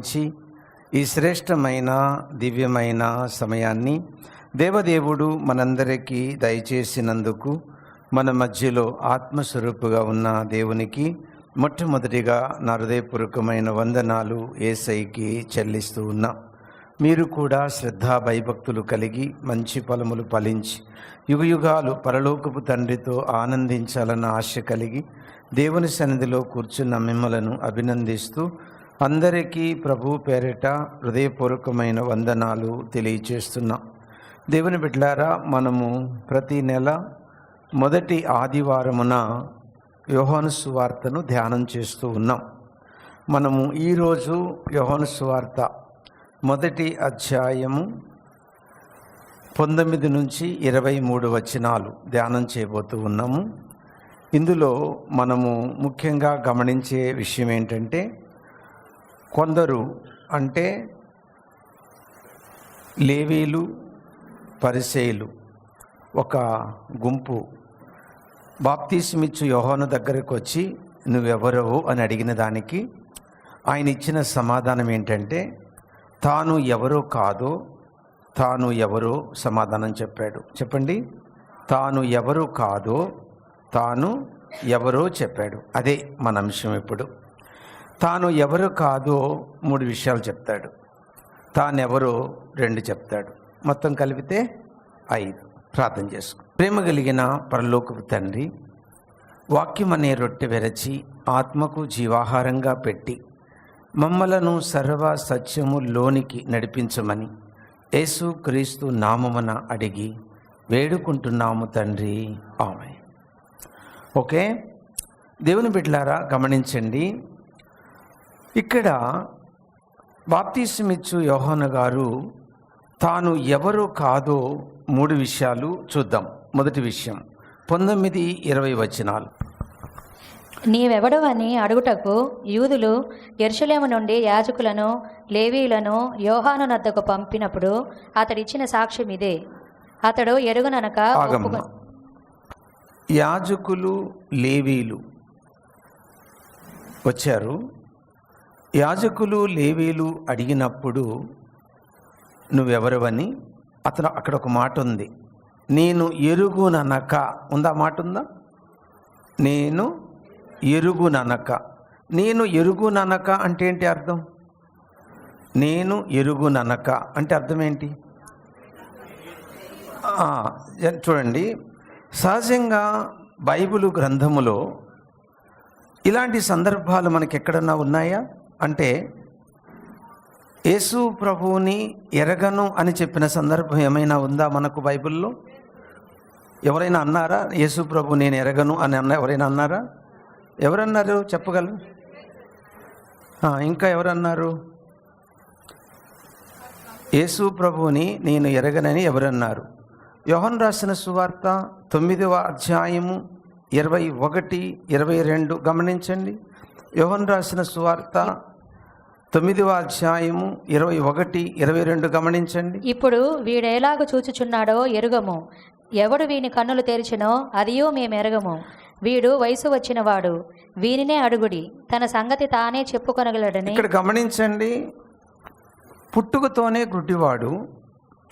ప్రేమించి ఈ శ్రేష్టమైన దివ్యమైన సమయాన్ని దేవదేవుడు మనందరికీ దయచేసినందుకు మన మధ్యలో ఆత్మస్వరూపుగా ఉన్న దేవునికి మొట్టమొదటిగా నా హృదయపూర్వకమైన వందనాలు ఏసైకి చెల్లిస్తూ ఉన్నా. మీరు కూడా శ్రద్ధా భయభక్తులు కలిగి మంచి ఫలములు ఫలించి యుగయుగాలు పరలోకపు తండ్రితో ఆనందించాలన్న ఆశ కలిగి దేవుని సన్నిధిలో కూర్చున్న మిమ్మలను అభినందిస్తూ అందరికీ ప్రభు పేరిట హృదయపూర్వకమైన వందనాలు తెలియచేస్తున్నా. దేవుని బిడ్డలారా మనము ప్రతి నెల మొదటి ఆదివారమున యోహాను సువార్తను ధ్యానం చేస్తూ ఉన్నాం. మనము ఈరోజు యోహాను సువార్త మొదటి అధ్యాయము పంతొమ్మిది నుంచి ఇరవై మూడు వచనాలు ధ్యానం చేయబోతూ ఉన్నాము. ఇందులో మనము ముఖ్యంగా గమనించే విషయం ఏంటంటే కొందరు అంటే లేవీలు పరిసేయులు ఒక గుంపు. బాప్తీసమిచ్చు యోహోను దగ్గరకు వచ్చి నువ్వెవరవు? అని అడిగిన దానికి ఆయన ఇచ్చిన సమాధానం ఏంటంటే తాను ఎవరో కాదో తాను ఎవరో సమాధానం చెప్పాడు. చెప్పండి. తాను ఎవరు కాదో తాను ఎవరో చెప్పాడు. అదే మన అంశం ఇప్పుడు. తాను ఎవరు కాదో మూడు విషయాలు చెప్తాడు. తానెవరో రెండు చెప్తాడు. మొత్తం కలిపితే ఐదు. ప్రార్థన చేసుకో. ప్రేమ కలిగిన పరలోకపు తండ్రి వాక్యం అనే రొట్టె వెరచి ఆత్మకు జీవాహారంగా పెట్టి మమ్మలను సర్వ సత్యము లోనికి నడిపించమని యేసు క్రీస్తు నామమున అడిగి వేడుకుంటున్నాము తండ్రి. ఆమె ఓకే? దేవుని బిడ్డలారా గమనించండి. ఇక్కడ బాప్తీసమిచ్చు యోహాను గారు తాను ఎవరు కాదో మూడు విషయాలు చూద్దాం. మొదటి విషయం పంతొమ్మిది ఇరవై వచనాలు. నీవెవడవని అడుగుటకు యూదులు ఎర్షలేము నుండి యాజకులను లేవీయులను యోహాను నద్దకు పంపినప్పుడు అతడిచ్చిన సాక్ష్యం ఇదే అతడు ఎరుగుననక యాజకులు లేవీలు వచ్చారు. యాజకులు లేవీలు అడిగినప్పుడు నువ్వెవరవని? అతను అక్కడ ఒక మాట ఉంది. నేను ఎరుగుననక ఉందా మాట ఉందా? నేను ఎరుగుననక. నేను ఎరుగుననక అంటే ఏంటి అర్థం? నేను ఎరుగుననక అంటే అర్థం ఏంటి? చూడండి. సహజంగా బైబిలు గ్రంథములో ఇలాంటి సందర్భాలు మనకి ఎక్కడన్నా ఉన్నాయా? అంటే యేసు ప్రభువుని ఎరగను అని చెప్పిన సందర్భం ఏమైనా ఉందా మనకు బైబిల్లో? ఎవరైనా అన్నారా యేసు ప్రభు నేను ఎరగను అని అన్న ఎవరైనా అన్నారా? ఎవరన్నారు? చెప్పగలరు? ఇంకా ఎవరన్నారు? యేసు ప్రభువుని నేను ఎరగనని ఎవరన్నారు? యోహన్ రాసిన సువార్త తొమ్మిదవ అధ్యాయము ఇరవై ఒకటి ఇరవై రెండు గమనించండి. యోహన్ రాసిన సువార్త తొమ్మిదవ అధ్యాయము ఇరవై ఒకటి ఇరవై రెండు గమనించండి. ఇప్పుడు వీడేలాగు చూచుచున్నాడో ఎరుగము. ఎవడు వీని కన్నులు తెరిచినో అదియో మేము ఎరగము వీడు వయసు వచ్చినవాడు. వీనినే అడుగుడి. తన సంగతి తానే చెప్పుకొనగలడని. ఇక్కడ గమనించండి. పుట్టుకతోనే గుడ్డివాడు.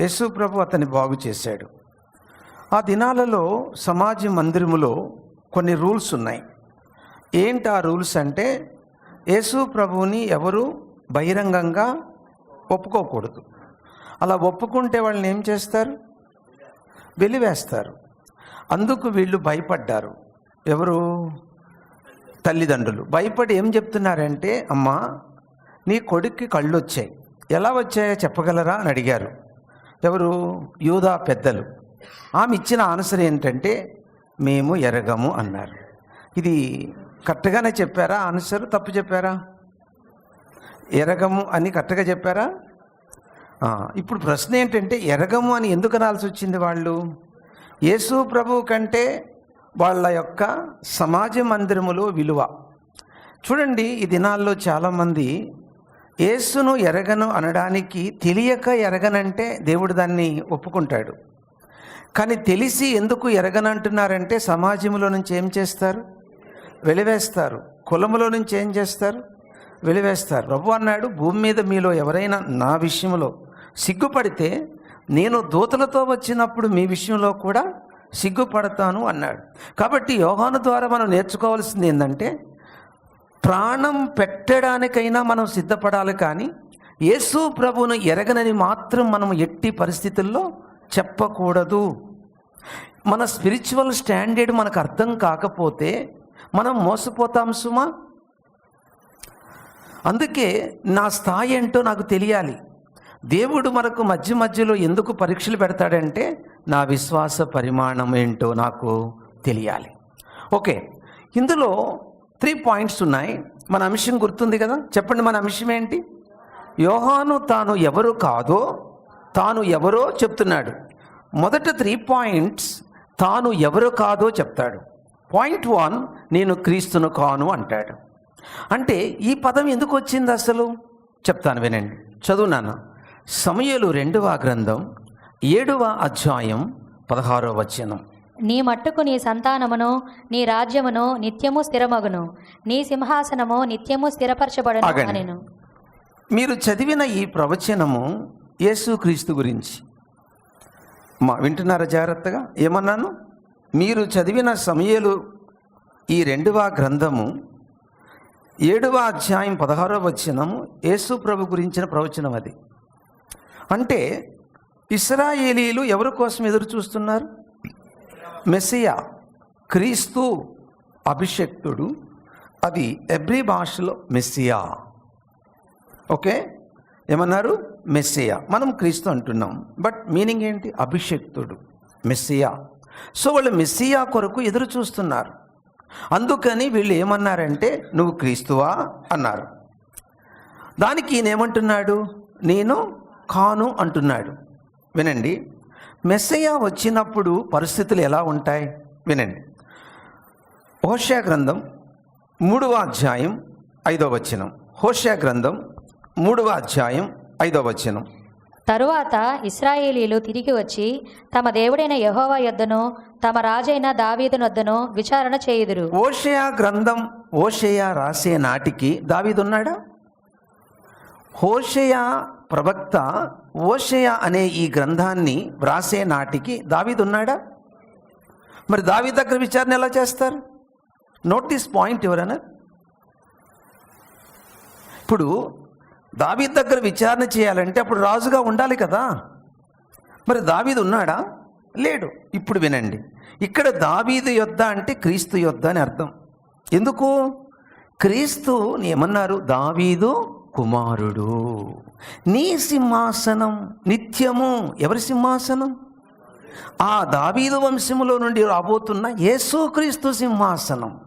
యేసు ప్రభు అతన్ని బాగు చేశాడు. ఆ దినాలలో సమాజ మందిరములో కొన్ని రూల్స్ ఉన్నాయి. ఏంటి ఆ రూల్స్ అంటే యేసు ప్రభువుని ఎవరు బహిరంగంగా ఒప్పుకోకూడదు. అలా ఒప్పుకుంటే వాళ్ళని ఏం చేస్తారు? వెలివేస్తారు. అందుకు వీళ్ళు భయపడ్డారు. ఎవరు? తల్లిదండ్రులు. భయపడి ఏం చెప్తున్నారంటే అమ్మా నీ కొడుక్కి కళ్ళు వచ్చాయి ఎలా వచ్చాయో చెప్పగలరా? అని అడిగారు. ఎవరు? యూదా పెద్దలు. ఆమె ఇచ్చిన ఆన్సర్ ఏంటంటే మేము ఎరగము అన్నారు. ఇది కరెక్ట్గానే చెప్పారా? ఆన్సర్ తప్పు చెప్పారా? ఎరగము అని కరెక్ట్గా చెప్పారా? ఇప్పుడు ప్రశ్న ఏంటంటే ఎరగము అని ఎందుకు అనాల్సి వచ్చింది వాళ్ళు? యేసు ప్రభు కంటే వాళ్ళ యొక్క సమాజ మందిరములో విలువ. చూడండి ఈ దినాల్లో చాలామంది యేసును ఎరగను అనడానికి తెలియక ఎరగనంటే దేవుడు దాన్ని ఒప్పుకుంటాడు. కానీ తెలిసి ఎందుకు ఎరగనంటున్నారంటే సమాజంలో నుంచి ఏం చేస్తారు? వెలివేస్తారు. కులములో నుంచి ఏం చేస్తారు? వెలివేస్తారు. ప్రభు అన్నాడు భూమి మీద మీలో ఎవరైనా నా విషయంలో సిగ్గుపడితే నేను దూతలతో వచ్చినప్పుడు మీ విషయంలో కూడా సిగ్గుపడతాను అన్నాడు. కాబట్టి యోహాను ద్వారా మనం నేర్చుకోవాల్సింది ఏంటంటే ప్రాణం పెట్టడానికైనా మనం సిద్ధపడాలి కానీ యేసు ప్రభువును ఎరగనని మాత్రం మనం ఎట్టి పరిస్థితుల్లో చెప్పకూడదు. మన స్పిరిచువల్ స్టాండర్డ్ మనకు అర్థం కాకపోతే మనం మోసపోతాం సుమా? అందుకే నా స్థాయి ఏంటో నాకు తెలియాలి. దేవుడు మనకు మధ్య మధ్యలో ఎందుకు పరీక్షలు పెడతాడంటే నా విశ్వాస పరిమాణం ఏంటో నాకు తెలియాలి. ఓకే ఇందులో త్రీ పాయింట్స్ ఉన్నాయి. మన అంశం గుర్తుంది కదా? చెప్పండి మన అంశం ఏంటి? యోహాను తాను ఎవరు కాదో తాను ఎవరో చెప్తున్నాడు. మొదట త్రీ పాయింట్స్ తాను ఎవరు కాదో చెప్తాడు. పాయింట్ వన్ నేను క్రీస్తును కాను అంటాడు. అంటే ఈ పదం ఎందుకు వచ్చింది అసలు? చెప్తాను వినండి. చదువునాను. సమయలు రెండవ గ్రంథం ఏడవ అధ్యాయం పదహారవ వచనం. నీ మట్టుకు నీ సంతానమును నీ రాజ్యమును నిత్యము స్థిరమగును. నీ సింహాసనము నిత్యము స్థిరపరచబడును మీరు చదివిన ఈ ప్రవచనము యేసుక్రీస్తు గురించి. మా వింటున్నారా జాగ్రత్తగా? ఏమన్నాను? మీరు చదివిన సమయలు ఈ రెండవ గ్రంథము ఏడవ అధ్యాయం పదహారవ వచనము యేసు ప్రభు గురించిన ప్రవచనం అది. అంటే ఇస్రాయేలీలు ఎవరి కోసం ఎదురు చూస్తున్నారు? మెస్సియా క్రీస్తు అభిషక్తుడు అది ఎబ్రి భాషలో మెస్సియా. ఓకే? ఏమన్నారు? మెస్సియా. మనం క్రీస్తు అంటున్నాం. బట్ మీనింగ్ ఏంటి? అభిషక్తుడు మెస్సియా. సో వాళ్ళు మెస్సియా కొరకు ఎదురు చూస్తున్నారు. అందుకని వీళ్ళు ఏమన్నారంటే నువ్వు క్రీస్తువా? అన్నారు. దానికి ఈయనేమంటున్నాడు? నేను కాను అంటున్నాడు. వినండి. మెస్సయ్య వచ్చినప్పుడు పరిస్థితులు ఎలా ఉంటాయి? వినండి. హోషా గ్రంథం మూడవ అధ్యాయం ఐదవ వచనం. హోషా గ్రంథం మూడవ అధ్యాయం ఐదవ వచనం. తరువాత ఇస్రాయేలీలు తిరిగి వచ్చి తమ దేవుడైన యహోవా యొద్దను తమ రాజైన దావీదునొద్దను విచారణ చేయుదురు. ఓషయా గ్రంథం ఓషయ రాసే నాటికి దావీదున్నాడా? హోషయ ప్రవక్త ఓషయ అనే ఈ గ్రంథాన్ని వ్రాసే నాటికి దావీదున్నాడా? మరి దావీ దగ్గర విచారణ ఎలా చేస్తారు? నోటీస్ పాయింట్ ఎవరైనా ఇప్పుడు దావీద్ దగ్గర విచారణ చేయాలంటే అప్పుడు రాజుగా ఉండాలి కదా. మరి దావీదు ఉన్నాడా? లేడు. ఇప్పుడు వినండి. ఇక్కడ దావీదు యొద్ద అంటే క్రీస్తు యొద్ద అని అర్థం. ఎందుకు? క్రీస్తు ఏమన్నారు? దావీదు కుమారుడు. నీ సింహాసనం నిత్యము. ఎవరి సింహాసనం? ఆ దావీదు వంశములో నుండి రాబోతున్న యేసుక్రీస్తు సింహాసనం.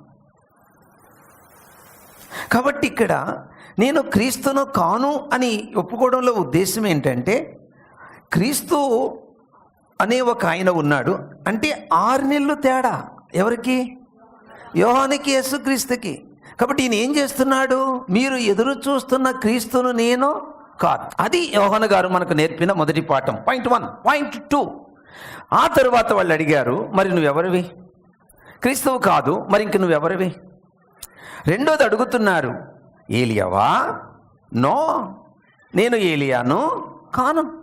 కాబట్టి ఇక్కడ నేను క్రీస్తును కాను అని ఒప్పుకోవడంలో ఉద్దేశం ఏంటంటే క్రీస్తు అనే ఒక ఆయన ఉన్నాడు. అంటే ఆరు నెలలు తేడా. ఎవరికి? యోహానికి యేసుక్రీస్తుకి. కాబట్టి ఈయన ఏం చేస్తున్నాడు? మీరు ఎదురు చూస్తున్న క్రీస్తును నేను కాదు. అది యోహన గారు మనకు నేర్పిన మొదటి పాఠం. Point one point two. ఆ తరువాత వాళ్ళు అడిగారు మరి నువ్వెవరివి? క్రీస్తువు కాదు. మరి ఇంక నువ్వెవరివి? రెండోది అడుగుతున్నారు ఏలియావా? నో. నేను ఏలియాను కాను.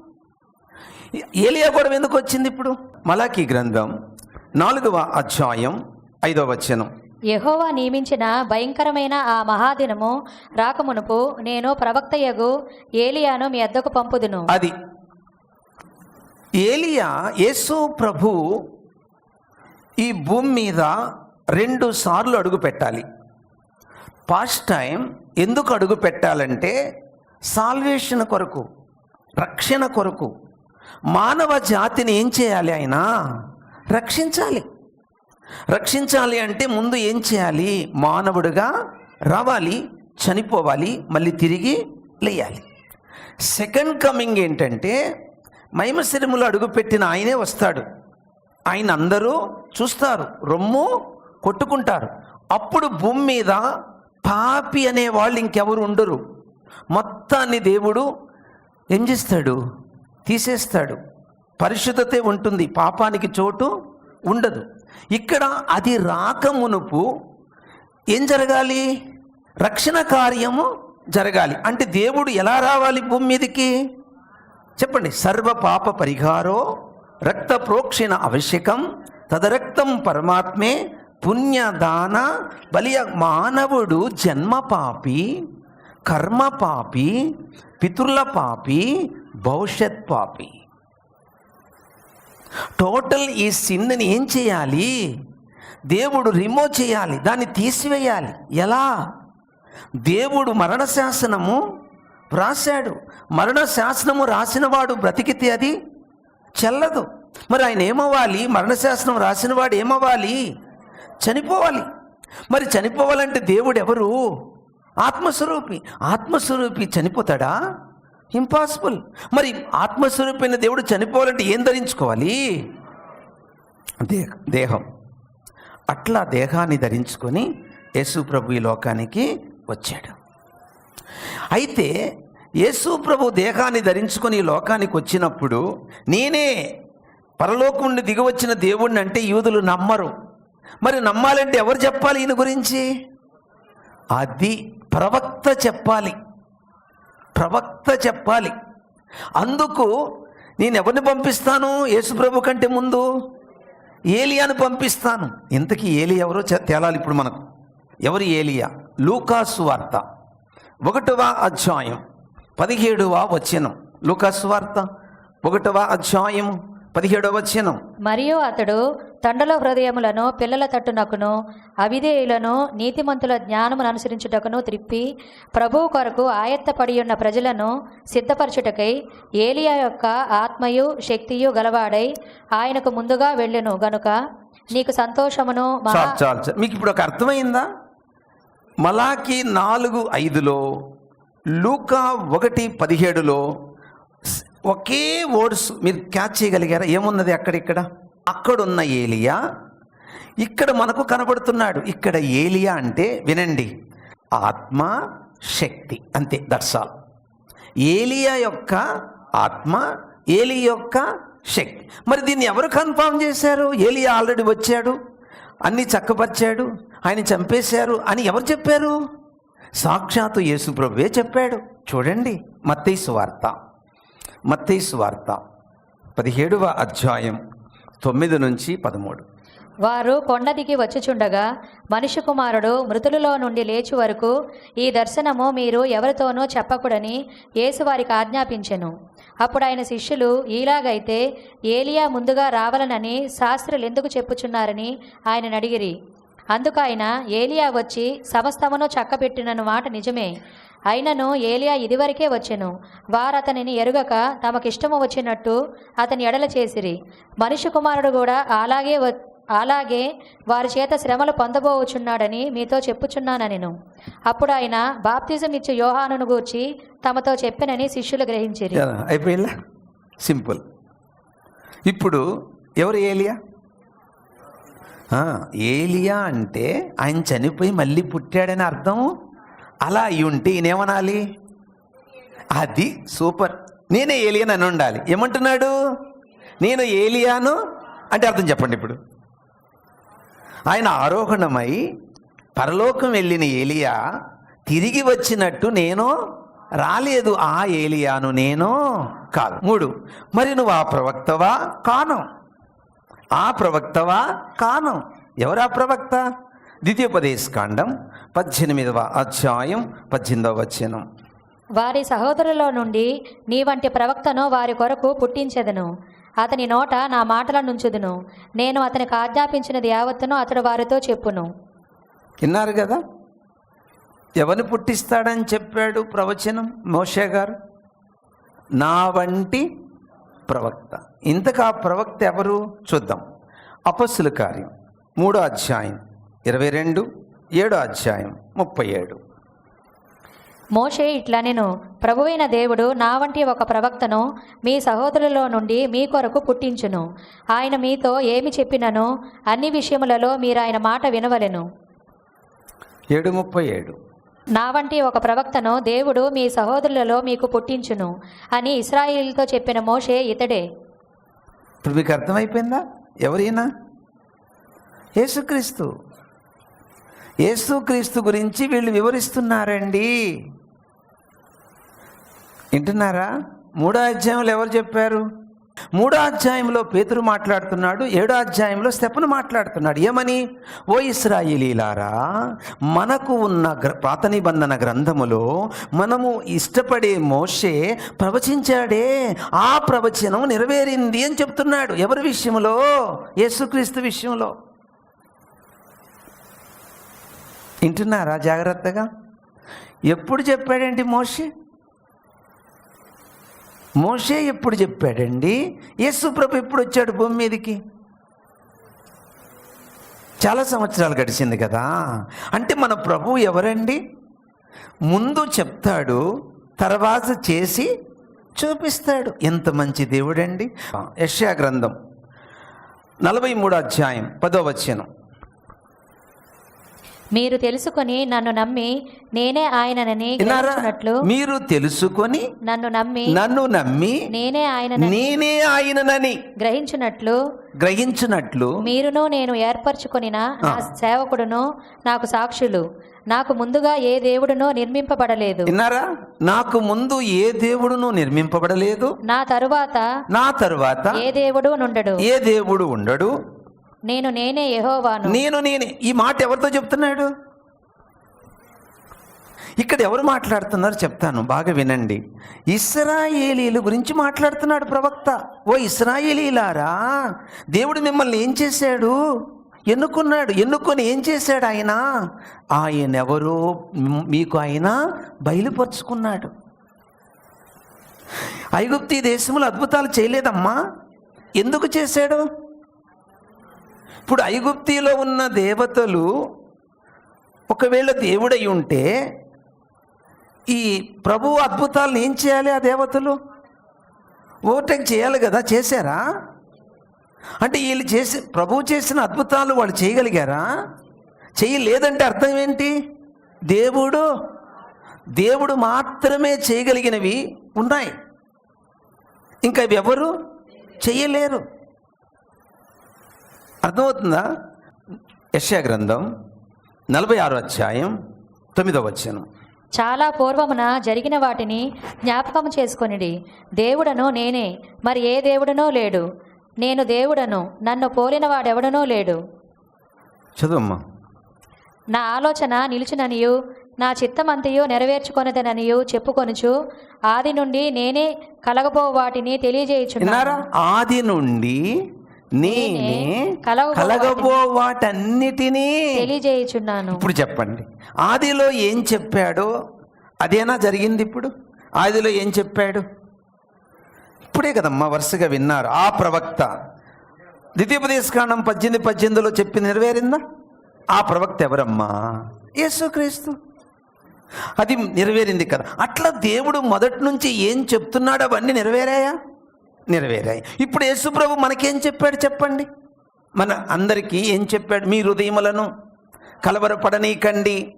ఏలియా కూడా ఎందుకు వచ్చింది ఇప్పుడు? మలాకీ గ్రంథం నాలుగవ అధ్యాయం ఐదవ వచనం. యెహోవా నియమించిన భయంకరమైన ఆ మహాదినము రాకమునుపు నేను ప్రవక్తయగు ఏలియాను మీ అద్దకు పంపుదును. అది ఏలియా యేసు ప్రభు ఈ భూమి మీద రెండు సార్లు అడుగు పెట్టాలి. పాస్ట్ టైం ఎందుకు అడుగు పెట్టాలంటే సాల్వేషన్ కొరకు రక్షణ కొరకు. మానవ జాతిని ఏం చేయాలి ఆయన? రక్షించాలి. రక్షించాలి అంటే ముందు ఏం చేయాలి? మానవుడుగా రావాలి చనిపోవాలి మళ్ళీ తిరిగి లేయాలి. సెకండ్ కమింగ్ ఏంటంటే మైమశిరములు అడుగుపెట్టిన ఆయనే వస్తాడు. ఆయన అందరూ చూస్తారు రొమ్ము కొట్టుకుంటారు. అప్పుడు భూమి మీద పాపి అనే వాళ్ళు ఇంకెవరు ఉండరు. మొత్తాన్ని దేవుడు ఏం చేస్తాడు? తీసేస్తాడు. పరిశుద్ధతే ఉంటుంది. పాపానికి చోటు ఉండదు. ఇక్కడ అది రాకమునుపు ఏం జరగాలి? రక్షణ కార్యము జరగాలి. అంటే దేవుడు ఎలా రావాలి భూమి మీదకి? చెప్పండి. సర్వ పాప పరిహారో రక్త ప్రోక్షణ ఆవశ్యకం తదరక్తం పరమాత్మే పుణ్యదాన బలియ మానవుడు జన్మ పాపి కర్మ పాపి పితృల పాపి భవిష్యత్ పాపి. టోటల్ ఈ సిన్ని ఏం చేయాలి? దేవుడు రిమూవ్ చేయాలి దాన్ని తీసివేయాలి. ఎలా? దేవుడు మరణ శాసనము వ్రాశాడు. మరణ శాసనము రాసినవాడు బ్రతికితే అది చెల్లదు. మరి ఆయన ఏమవ్వాలి? మరణ శాసనం రాసినవాడు ఏమవ్వాలి? చనిపోవాలి. మరి చనిపోవాలంటే దేవుడు ఎవరు ఆత్మస్వరూపి. ఆత్మస్వరూపి చనిపోతాడా? ఇంపాసిబుల్. మరి ఆత్మస్వరూపైన దేవుడు చనిపోవాలంటే ఏం ధరించుకోవాలి? దేహ దేహం. అట్లా దేహాన్ని ధరించుకొని యేసు ప్రభు ఈ లోకానికి వచ్చాడు. అయితే యేసు ప్రభు దేహాన్ని ధరించుకొని ఈ లోకానికి వచ్చినప్పుడు నేనే పరలోకం నుండి దిగివచ్చిన దేవుణ్ణి అంటే యూదులు నమ్మరు. మరి నమ్మాలంటే ఎవరు చెప్పాలి ఈయన గురించి? అది ప్రవక్త చెప్పాలి. ప్రవక్త చెప్పాలి. అందుకు నేను ఎవరిని పంపిస్తాను? యేసుప్రభు కంటే ముందు ఏలియాను పంపిస్తాను. ఇంతకీ ఏలియా ఎవరో తేలాలి ఇప్పుడు మనకు. ఎవరు ఏలియా? లూకాసు వార్త. ఒకటవ అధ్యాయం. పదిహేడవ వచనం. లూకాసు వార్త. ఒకటవ అధ్యాయం పదిహేడవ వచనం. మరియు అతడు తండల హృదయములను పిల్లల తట్టునకును అవిధేయులను నీతిమంతుల జ్ఞానమును అనుసరించుటకును త్రిప్పి ప్రభువు కొరకు ఆయత్తపడి ఉన్న ప్రజలను సిద్ధపరచుటకై ఏలియా యొక్క ఆత్మయు శక్తియు గలవాడై ఆయనకు ముందుగా వెళ్ళెను. గనుక నీకు సంతోషమును మహా చాలు చాలు చాలు. మీకు ఇప్పుడు ఒక అర్థమైందా? మలాకి నాలుగు ఐదులో లూకా ఒకటి పదిహేడులో ఒకే వర్డ్స్ మీరు క్యాచ్ చేయగలిగారా? ఏమున్నది అక్కడిక్కడ అక్కడున్న ఏలియా ఇక్కడ మనకు కనబడుతున్నాడు. ఇక్కడ ఏలియా అంటే వినండి ఆత్మ శక్తి అంతే దట్స్ ఆల్ ఏలియా యొక్క ఆత్మ ఏలి యొక్క శక్తి. మరి దీన్ని ఎవరు కన్ఫామ్ చేశారు? ఏలియా ఆల్రెడీ వచ్చాడు అన్ని చక్కపరిచాడు ఆయన చంపేశారు అని ఎవరు చెప్పారు? సాక్షాత్తు యేసు ప్రభువే చెప్పాడు. చూడండి మత్తైసు వార్త మత్తైసు వార్త పదిహేడవ అధ్యాయం తొమ్మిది నుంచి పదమూడు. వారు కొండ దిగి వచ్చుచుండగా మనిషి కుమారుడు మృతులలో నుండి లేచి వరకు ఈ దర్శనము మీరు ఎవరితోనూ చెప్పకూడని యేసు వారికి ఆజ్ఞాపించెను. అప్పుడు ఆయన శిష్యులు ఈలాగైతే ఏలియా ముందుగా రావాలనని శాస్త్రులు ఎందుకు చెప్పుచున్నారని ఆయన అడిగిరి అందుకు ఆయన ఏలియా వచ్చి సమస్తమును చక్కబెట్టినను మాట నిజమే. అయినను ఏలియా ఇదివరకే వచ్చెను. వారు అతనిని ఎరుగక తమకిష్టము వచ్చినట్టు అతని ఎడల చేసిరి. మనిషి కుమారుడు కూడా అలాగే అలాగే వారి చేత శ్రమలు పొందబోచున్నాడని మీతో చెప్పుచున్నానెను అప్పుడు ఆయన బాప్తిజం ఇచ్చే యోహానును గూర్చి తమతో చెప్పినని శిష్యులు గ్రహించారు. అయిపోయిందా? సింపుల్. ఇప్పుడు ఎవరు ఏలియా? ఏలియా అంటే ఆయన చనిపోయి మళ్ళీ పుట్టాడని అర్థం? అలా అయి ఉంటే ఈయనేమనాలి అది సూపర్. నేనే ఏలియన్ అని ఉండాలి. ఏమంటున్నాడు? నేను ఏలియాను అంటే అర్థం చెప్పండి ఇప్పుడు. ఆయన ఆరోహణమై పరలోకం వెళ్ళిన ఏలియా తిరిగి వచ్చినట్టు నేను రాలేదు. ఆ ఏలియాను నేను కాదు. మూడు. మరి నువ్వు ఆ ప్రవక్తవా? కాను. ఆ ప్రవక్తవా? కాను. ఎవరా ప్రవక్త? ద్వితీయోపదేశకాండం పద్దెనిమిదవ అధ్యాయం పద్దెనిమిదవ వచనం. వారి సహోదరుల నుండి నీ వంటి ప్రవక్తను వారి కొరకు పుట్టించెదను. అతని నోట నా మాటలను నుంచుదును నేను అతనికి ఆజ్ఞాపించినది యావత్తును అతడు వారితో చెప్పును. విన్నారు కదా? ఎవరిని పుట్టిస్తాడని చెప్పాడు ప్రవచనం మోషే గారు? నా వంటి ప్రవక్త. ఇంతకు ఆ ప్రవక్త ఎవరు? చూద్దాం. అపస్సుల కార్యం మూడో అధ్యాయం ఇరవై రెండు ఏడో అధ్యాయం ముప్పై ఏడు. మోషే ఇట్లా నేను ప్రభువైన దేవుడు నా వంటి ఒక ప్రవక్తను మీ సహోదరులలో నుండి మీ కొరకు పుట్టించును. ఆయన మీతో ఏమి చెప్పినను అన్ని విషయములలో మీరు ఆయన మాట వినవలెను. ఏడు ముప్పై ఏడు. నా వంటి ఒక ప్రవక్తను దేవుడు మీ సహోదరులలో మీకు పుట్టించును అని ఇస్రాయిల్తో చెప్పిన మోషే ఇతడే. ఇప్పుడు మీకు అర్థమైపోయిందా? ఎవరైనా? యేసుక్రీస్తు. యేసుక్రీస్తు గురించి వీళ్ళు వివరిస్తున్నారండి. వింటున్నారా? మూడో అధ్యాయంలో ఎవరు చెప్పారు? మూడో అధ్యాయంలో పేతురు మాట్లాడుతున్నాడు ఏడో అధ్యాయంలో స్టెపను మాట్లాడుతున్నాడు. ఏమని? ఓ ఇస్రాయిలీలారా మనకు ఉన్న గ్ర పాత నిబంధన గ్రంథములో మనము ఇష్టపడే మోషే ప్రవచించాడే ఆ ప్రవచనం నెరవేరింది అని చెప్తున్నాడు. ఎవరి విషయంలో యేసుక్రీస్తు విషయంలో వింటున్నారా జాగ్రత్తగా? ఎప్పుడు చెప్పాడండి మోషే? మోషే ఎప్పుడు చెప్పాడండి? యేసు ప్రభు ఎప్పుడు వచ్చాడు భూమి మీదకి? చాలా సంవత్సరాలు గడిచింది కదా. అంటే మన ప్రభు ఎవరండి? ముందు చెప్తాడు తర్వాత చేసి చూపిస్తాడు. ఎంత మంచి దేవుడండి. యశ్యా గ్రంథం నలభై మూడు అధ్యాయం పదో వచనం. మీరు తెలుసుకొని నన్ను నమ్మి నేనే ఆయననని గ్రహించినట్లు మీరు తెలుసుకొని నన్ను నమ్మి నన్ను నమ్మి నేనే ఆయననని నేనే ఆయననని గ్రహించినట్లు గ్రహించినట్లు మీరును నేను ఏర్పరచుకొనిన నా సేవకుడును నాకు సాక్షులు. నాకు ముందుగా ఏ దేవుడునో నిర్మింపబడలేదు. విన్నారా నాకు ముందు ఏ దేవుడును నిర్మింపబడలేదు. నా తరువాత నా తరువాత ఏ దేవుడు నుండడు. ఏ దేవుడు ఉండడు. నేను నేనే యహోవాను. నేను నేనే. ఈ మాట ఎవరితో చెప్తున్నాడు? ఇక్కడ ఎవరు మాట్లాడుతున్నారో చెప్తాను. బాగా వినండి. ఇస్రాయేలీల గురించి మాట్లాడుతున్నాడు ప్రవక్త. ఓ ఇస్రాయేలీలారా దేవుడు మిమ్మల్ని ఏం చేశాడు? ఎన్నుకున్నాడు? ఎన్నుకొని ఏం చేశాడు ఆయన? ఆయన ఎవరో మీకు ఆయన బయలుపరుచుకున్నాడు. ఐగుప్తి దేశంలో అద్భుతాలు చేయలేదమ్మా. ఎందుకు చేశాడు? ఇప్పుడు ఐగుప్తిలో ఉన్న దేవతలు ఒకవేళ దేవుడై ఉంటే ఈ ప్రభు అద్భుతాలను ఏం చేయాలి ఆ దేవతలు? ఓవర్టేక్ చేయాలి కదా చేశారా? అంటే వీళ్ళు చేసి ప్రభువు చేసిన అద్భుతాలు వాళ్ళు చేయగలిగారా? చేయలేదంటే అర్థం ఏంటి? దేవుడు దేవుడు మాత్రమే చేయగలిగినవి ఉన్నాయి. ఇంకా ఇవి ఎవరు? చేయలేరు. అర్థమవుతుందా? యశ్యా గ్రంథం నలభై ఆరో అధ్యాయం తొమ్మిదో వచనం. చాలా పూర్వమున జరిగిన వాటిని జ్ఞాపకం చేసుకొనిడి. దేవుడను నేనే మరి ఏ దేవుడనో లేడు. నేను దేవుడను నన్ను పోలిన వాడెవడనో లేడు. చదువమ్మా. నా ఆలోచన నిలుచుననియు నా చిత్తమంతయు నెరవేర్చుకొనదననియు చెప్పుకొనుచు ఆది నుండి నేనే కలగబో వాటిని తెలియజేయుచున్నాను. విన్నారా? ఆది నుండి నేనే కలగబో వాటన్నిటినీ తెలియజేయుచున్నాను. ఇప్పుడు చెప్పండి. ఆదిలో ఏం చెప్పాడో అదేనా జరిగింది ఇప్పుడు? ఆదిలో ఏం చెప్పాడు? ఇప్పుడే కదమ్మా వరుసగా విన్నారు. ఆ ప్రవక్త ద్వితీయోపదేశకాండం పద్దెనిమిది పద్దెనిమిదిలో చెప్పి నెరవేరిందా? ఆ ప్రవక్త ఎవరమ్మా? యేసుక్రీస్తు. అది నెరవేరింది కదా. అట్లా దేవుడు మొదటి నుంచి ఏం చెప్తున్నాడు అవన్నీ నెరవేరాయా? నెరవేరాయి. ఇప్పుడు యేసుప్రభు మనకేం చెప్పాడు చెప్పండి? మన అందరికీ ఏం చెప్పాడు? మీ హృదయములను కలవరపడనీకండి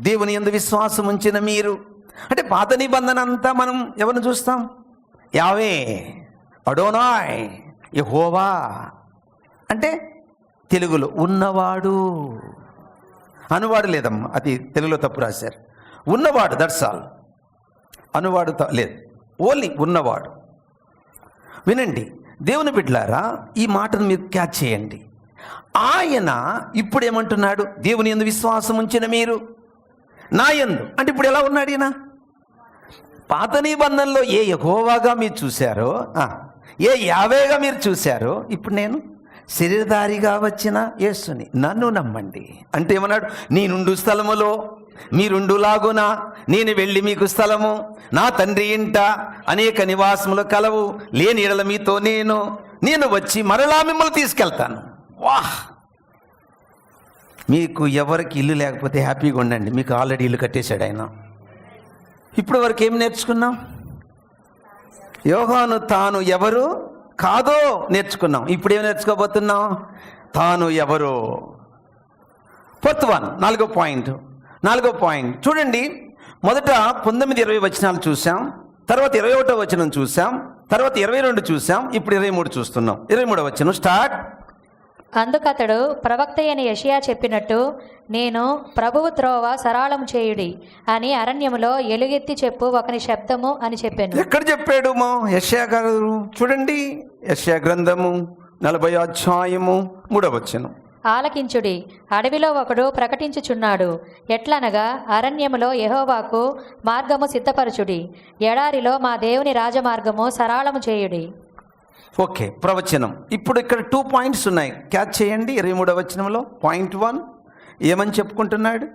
దేవుని ఎందు విశ్వాసం ఉంచిన మీరు. అంటే పాత నిబంధన అంతా మనం ఎవరిని చూస్తాం? యావే అడోనాయ్ యహోవా. అంటే తెలుగులో ఉన్నవాడు. అనువాడు లేదమ్మా అది తెలుగులో తప్పు రాశారు. ఉన్నవాడు దట్స్ ఆల్ అనువాడు లేదు. ఓన్లీ ఉన్నవాడు. వినండి. దేవుని బిడ్డలారా ఈ మాటను మీరు క్యాచ్ చేయండి. ఆయన ఇప్పుడు ఏమంటున్నాడు దేవుని ఎందు విశ్వాసం ఉంచిన మీరు. నా ఎందు. అంటే ఇప్పుడు ఎలా ఉన్నాడు ఈయన? పాత నిబంధనలో ఏ ఎగోవాగా మీరు చూశారో ఏ యావేగా మీరు చూశారో ఇప్పుడు నేను శరీరధారిగా వచ్చిన యేసుని. నన్ను నమ్మండి. అంటే ఏమన్నాడు? నేనుండు స్థలములో మీరుండులాగున? నేను వెళ్ళి మీకు స్థలము. నా తండ్రి ఇంట అనేక నివాసములు కలవు. లేని ఎడల మీతో నేను నేను వచ్చి మరలా మిమ్మల్ని తీసుకెళ్తాను. వాహ్! మీకు ఎవరికి ఇల్లు లేకపోతే హ్యాపీగా ఉండండి. మీకు ఆల్రెడీ ఇల్లు కట్టేశాడు ఆయన. ఇప్పుడు వరకు ఏం నేర్చుకున్నాం? యోగాను తాను ఎవరు? కాదో నేర్చుకున్నాం. ఇప్పుడు ఏం నేర్చుకోబోతున్నాం? తాను ఎవరు? ఫోర్త్ వన్ నాలుగో పాయింట్. నాలుగో పాయింట్. చూడండి మొదట పంతొమ్మిది ఇరవై వచనాలు చూసాం తర్వాత ఇరవై ఒకటో వచనం చూసాం తర్వాత ఇరవై రెండు చూసాం ఇప్పుడు ఇరవై మూడు చూస్తున్నాం. ఇరవై మూడో వచనం స్టార్ట్. అందుకతడు ప్రవక్త అయిన యషియా చెప్పినట్టు నేను ప్రభువు త్రోవ సరాళం చేయుడి అని అరణ్యములో ఎలుగెత్తి చెప్పు ఒకని శబ్దము అని చెప్పాను. ఎక్కడ చెప్పాడు మా యశ్యా గారు? చూడండి యశ్యా గ్రంథము నలభై అధ్యాయము మూడవ వచనం. ఆలకించుడి. అడవిలో ఒకడు ప్రకటించుచున్నాడు. ఎట్లనగా అరణ్యములో యహోవాకు మార్గము సిద్ధపరచుడి. ఎడారిలో మా దేవుని రాజమార్గము సరాళము చేయుడి. ఓకే ప్రవచనం. ఇప్పుడు ఇక్కడ టూ పాయింట్స్ ఉన్నాయి. క్యాచ్ చేయండి ఇరవై మూడవ వచనంలో. పాయింట్ వన్ ఏమని చెప్పుకుంటున్నాడు?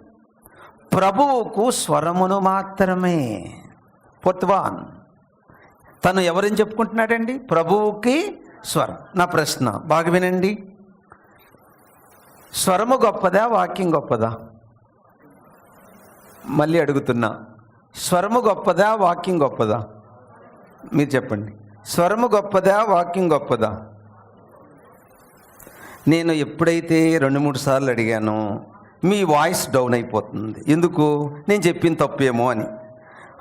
ప్రభువుకు స్వరమును మాత్రమే. ఫోర్త్ వన్ తను ఎవరిని చెప్పుకుంటున్నాడండి? ప్రభువుకి స్వరం. నా ప్రశ్న బాగా వినండి. స్వరము గొప్పదా వాక్యం గొప్పదా? మళ్ళీ అడుగుతున్నా. స్వరము గొప్పదా వాక్యం గొప్పదా? మీరు చెప్పండి. స్వరము గొప్పదా వాక్యం గొప్పదా? నేను ఎప్పుడైతే రెండు మూడు సార్లు అడిగానో మీ వాయిస్ డౌన్ అయిపోతుంది. ఎందుకు? నేను చెప్పిన తప్పేమో అని.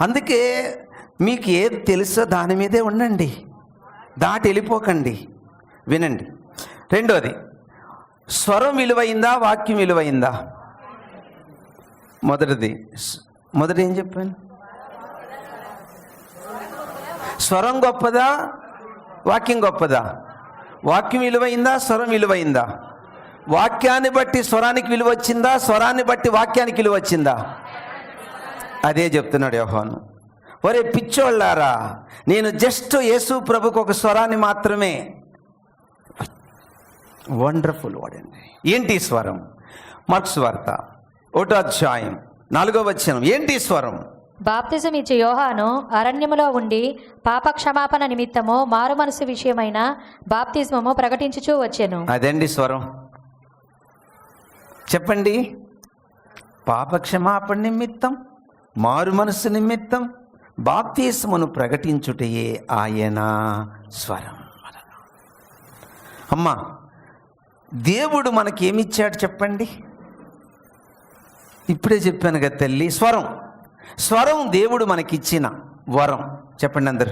అందుకే మీకు ఏది తెలుసో దాని మీదే ఉండండి. దాటి వెళ్ళిపోకండి. వినండి. రెండోది స్వరం విలువైందా వాక్యం విలువైందా? మొదటిది. మొదటి ఏం చెప్పాను? స్వరం గొప్పదా వాక్యం గొప్పదా? వాక్యం విలువైందా స్వరం విలువైందా? వాక్యాన్ని బట్టి స్వరానికి విలువ వచ్చిందా స్వరాన్ని బట్టి వాక్యానికి విలువ వచ్చిందా? అదే చెప్తున్నాడు యోహాను. ఒరే పిచ్చోళ్ళారా నేను జస్ట్ యేసు ప్రభుకు ఒక స్వరాన్ని మాత్రమే వండర్ఫుల్ వాడండి ఏంటి స్వరం? మార్క్స్ వార్త ఒకటో అధ్యాయం. నాలుగో వచనం. ఏంటి స్వరం? బాప్తిజం ఇచ్చి యోహాను అరణ్యములో ఉండి పాపక్షమాపణ నిమిత్తము మారు మనసు విషయమైన బాప్తిజమము ప్రకటించుచూ వచ్చెను. అదండి స్వరం? చెప్పండి. పాపక్షమాపణ నిమిత్తం మారు మనస్సు నిమిత్తం బాప్తీసమును ప్రకటించుటయే ఆయన స్వరం. అమ్మా దేవుడు మనకి ఏమిచ్చాడు చెప్పండి? ఇప్పుడే చెప్పాను కదా తల్లి స్వరం. స్వరం దేవుడు మనకిచ్చిన వరం. చెప్పండి అందరు.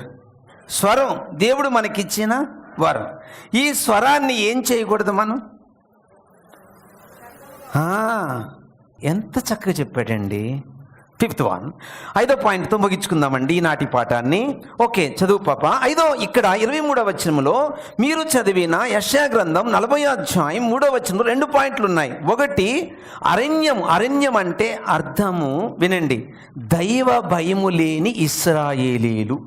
స్వరం దేవుడు మనకిచ్చిన వరం. ఈ స్వరాన్ని ఏం చేయకూడదు మనం? ఎంత చక్కగా చెప్పాడండి. ఫిఫ్త్ వన్ ఐదో పాయింట్తో ముగించుకుందామండి ఈనాటి పాఠాన్ని. ఓకే చదువు పాప. ఐదో ఇక్కడ ఇరవై మూడవ వచనంలో మీరు చదివిన యశా గ్రంథం నలభై అధ్యాయం మూడో వచనంలో రెండు పాయింట్లు ఉన్నాయి ఒకటి అరణ్యం అరణ్యం అంటే అర్థము వినండి. దైవ భయము లేని ఇస్రాయేలీలు.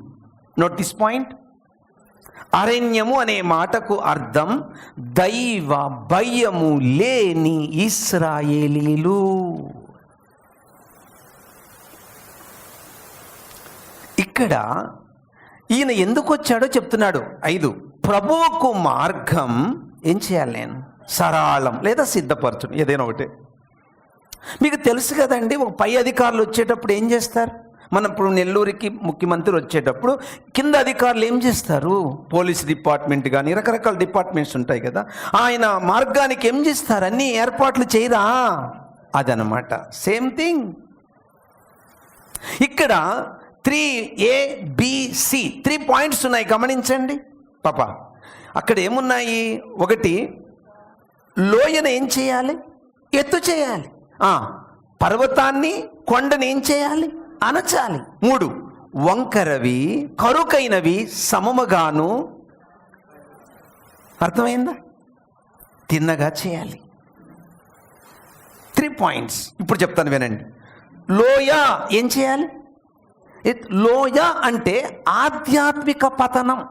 నోట్ దిస్ పాయింట్ అరణ్యము అనే మాటకు అర్థం దైవ భయము లేని ఇస్రాయేలీలు. ఇక్కడ ఈయన ఎందుకు వచ్చాడో చెప్తున్నాడు. ఐదు. ప్రభువుకు మార్గం ఏం చేయాలి నేను? సరళం లేదా సిద్ధపరచడం ఏదైనా ఒకటి. మీకు తెలుసు కదండి ఒక పై అధికారులు వచ్చేటప్పుడు ఏం చేస్తారు? మన ఇప్పుడు నెల్లూరుకి ముఖ్యమంత్రి వచ్చేటప్పుడు కింద అధికారులు ఏం చేస్తారు? పోలీస్ డిపార్ట్మెంట్ కానీ రకరకాల డిపార్ట్మెంట్స్ ఉంటాయి కదా. ఆయన మార్గానికి ఏం చేస్తారు? అన్ని ఏర్పాట్లు చేయరా? అదనమాట సేమ్ థింగ్. ఇక్కడ three A BC three points ఉన్నాయి గమనించండి. పాప అక్కడ ఏమున్నాయి? ఒకటి లోయను ఏం చేయాలి? ఎత్తు చేయాలి. పర్వతాన్ని కొండని ఏం చేయాలి? అనచాలి మూడు వంకరవి కరుకైనవి సమముగాను. అర్థమైందా? తిన్నగా చేయాలి. Three points. ఇప్పుడు చెప్తాను వినండి. లోయ ఏం చేయాలి? లోయ అంటే ఆధ్యాత్మిక పతనం.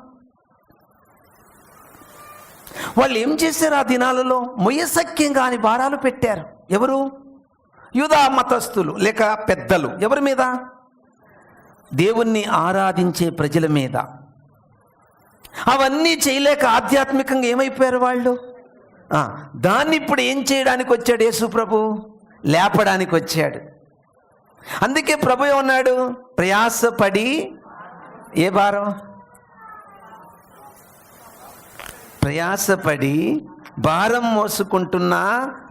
వాళ్ళు ఏం చేశారు ఆ దినాలలో? మొయ్యసఖ్యం కాని భారాలు పెట్టారు. ఎవరు? యుధా మతస్థులు లేక పెద్దలు. ఎవరి మీద? దేవుణ్ణి ఆరాధించే ప్రజల మీద. అవన్నీ చేయలేక ఆధ్యాత్మికంగా ఏమైపోయారు వాళ్ళు? దాన్ని ఇప్పుడు ఏం చేయడానికి వచ్చాడు యేసు ప్రభు? లేపడానికి వచ్చాడు అందుకే ప్రభు ఏమన్నాడు? ప్రయాసపడి ఏ భారం? ప్రయాసపడి భారం మోసుకుంటున్న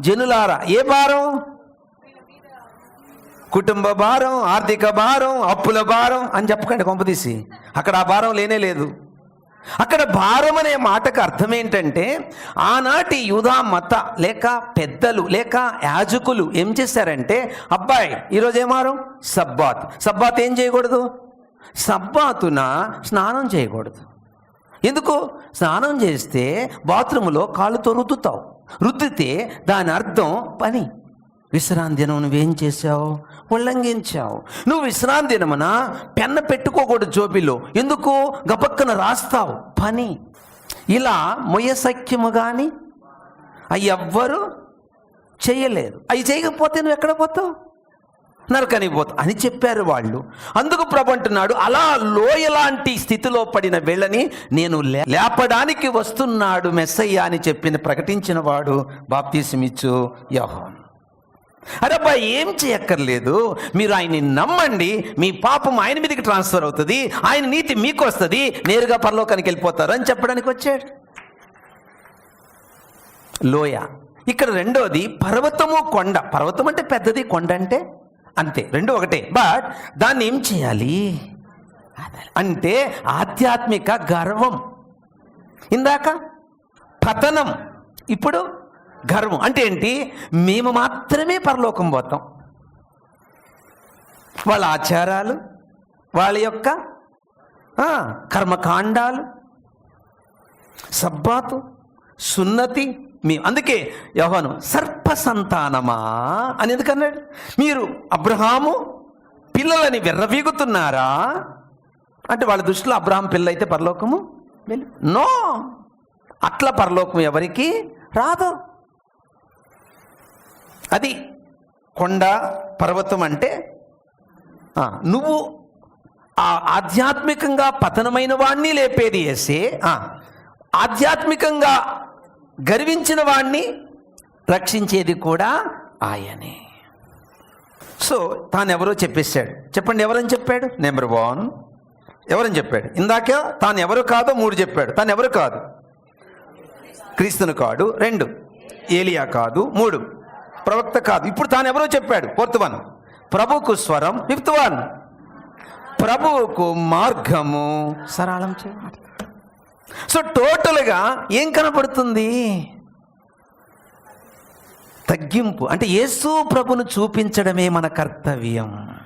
జనులారా. ఏ భారం? కుటుంబ భారం ఆర్థిక భారం అప్పుల భారం అని చెప్పకండి కొంపదీసి. అక్కడ ఆ భారం లేనే లేదు. అక్కడ భారం అనే మాటకు అర్థం ఏంటంటే ఆనాటి యూదా మత లేక పెద్దలు లేక యాజకులు ఏం చేశారంటే అబ్బాయి ఈరోజు ఏమారు సబ్బాత్. సబ్బాత్ ఏం చేయకూడదు? సబ్బాతున స్నానం చేయకూడదు. ఎందుకు? స్నానం చేస్తే బాత్రూములో కాళ్ళతో రుద్దుతావు. రుద్దితే దాని అర్థం పని. విశ్రాంతి దినం నువ్వేం చేసావు ఉల్లంఘించావు. నువ్వు విశ్రాంతి దినమున పెన్న పెట్టుకోకూడదు జోబిలో. ఎందుకు? గపక్కన రాస్తావు. పని. ఇలా మొయ్యసఖ్యము కానీ అవి ఎవ్వరు చేయలేరు. అవి చేయకపోతే నువ్వు ఎక్కడ పోతావు? నరకని పోతా అని చెప్పారు వాళ్ళు. అందుకు ప్రభు అంటున్నాడు అలా లోయలాంటి స్థితిలో పడిన వీళ్ళని నేను లే- లేపడానికి వస్తున్నాడు మెస్సయ్య అని చెప్పింది ప్రకటించిన వాడు బాప్తీసమిచ్చు యహోన్ అరబ్బా ఏం చేయక్కర్లేదు. మీరు ఆయన్ని నమ్మండి మీ పాపం ఆయన మీదకి ట్రాన్స్ఫర్ అవుతుంది ఆయన నీతి మీకు వస్తుంది నేరుగా పరలోకానికి వెళ్ళిపోతారు అని చెప్పడానికి వచ్చాడు. లోయ. ఇక్కడ రెండోది పర్వతము కొండ. పర్వతం అంటే పెద్దది కొండ అంటే అంతే. రెండు ఒకటే. బట్ దాన్ని ఏం చేయాలి? అంటే ఆధ్యాత్మిక గర్వం. ఇందాక పతనం. ఇప్పుడు గర్వం. అంటే ఏంటి? మేము మాత్రమే పరలోకం పోతాం. వాళ్ళ ఆచారాలు వాళ్ళ యొక్క కర్మకాండాలు సబ్బాతు సున్నతి మీ అందుకే యోహాను సర్ప సంతానమా అని ఎందుకన్నాడు? మీరు అబ్రహాము పిల్లలని విర్రవీగుతున్నారా? అంటే వాళ్ళ దృష్టిలో అబ్రహాం పిల్ల అయితే పరలోకము నో! అట్లా పరలోకం ఎవరికి రాదు. అది కొండ పర్వతం అంటే నువ్వు ఆ ఆధ్యాత్మికంగా పతనమైన వాణ్ణి లేపేది వేసే ఆధ్యాత్మికంగా గర్వించిన వాణ్ణి రక్షించేది కూడా ఆయనే. సో తానెవరో చెప్పేశాడు. చెప్పండి ఎవరని చెప్పాడు? నెంబర్ వన్ ఎవరని చెప్పాడు? ఇందాక తాను ఎవరు కాదో మూడు చెప్పాడు. తాను ఎవరు కాదు? క్రీస్తును కాడు రెండు. ఏలియా కాదు. మూడు. ప్రవక్త కాదు. ఇప్పుడు తాను ఎవరో చెప్పాడు? Fourth one. ప్రభుకు స్వరం ఫిఫ్త్ వన్. ప్రభువుకు మార్గము. సరళం చేయాలి సో టోటల్గా ఏం కనపడుతుంది? తగ్గింపు. అంటే యేసు ప్రభును చూపించడమే మన కర్తవ్యం.